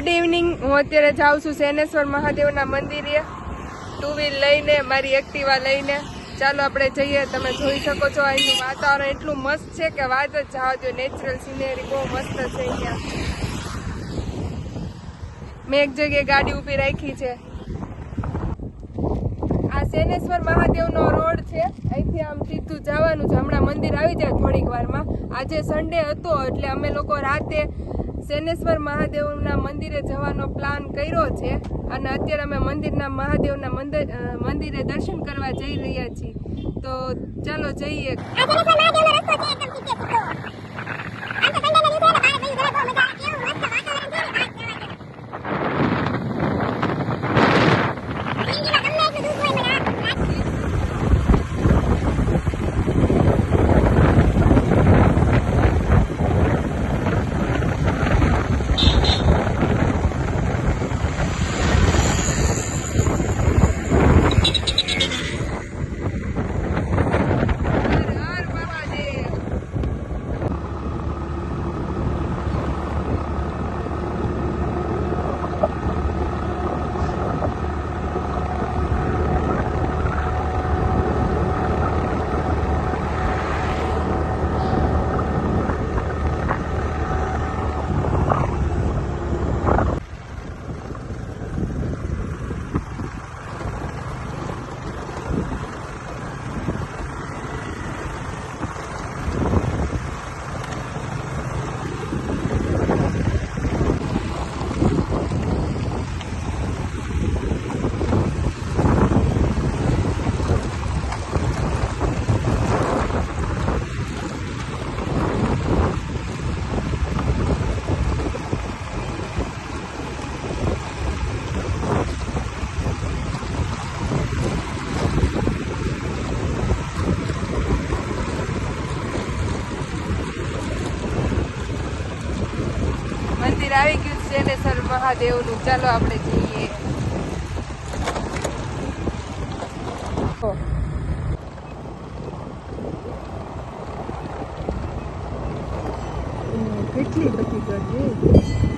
Good evening હું અત્યારે જાઉં છું સેનેશ્વર મહાદેવના મંદિરે. ટુ વ્હીલ લઈને, મારી એક્ટિવા લઈને. ચાલો આપણે જઈએ. તમે જોઈ શકો છો અહીંનું વાતાવરણ એટલું મસ્ત છે કે વાત જ જવા દો નેચરલ સિનેરી બહુ મસ્ત છે અહીંયા. મેં એક જગ્યાએ ગાડી ઊભી રાખી છે. આ સેનેશ્વર મહાદેવનો રોડ છે. અહીંથી આમ સીધું જવાનું છે. હમણાં મંદિર આવી જાય થોડીક વારમાં. આજે સન્ડે હતો, એટલે અમે લોકો રાતે સેનેશ્વર મહાદેવના મંદિરે જવાનો પ્લાન કર્યો છે અને અત્યારે અમે મંદિરના મહાદેવના મંદિર મંદિરે દર્શન કરવા જઈ રહ્યા છીએ. તો ચાલો જઈએ. મંદિર આવી ગયું છે ને સર મહાદેવનું. ચાલો આપણે જઈએ. કેટલી બધી ગરમી.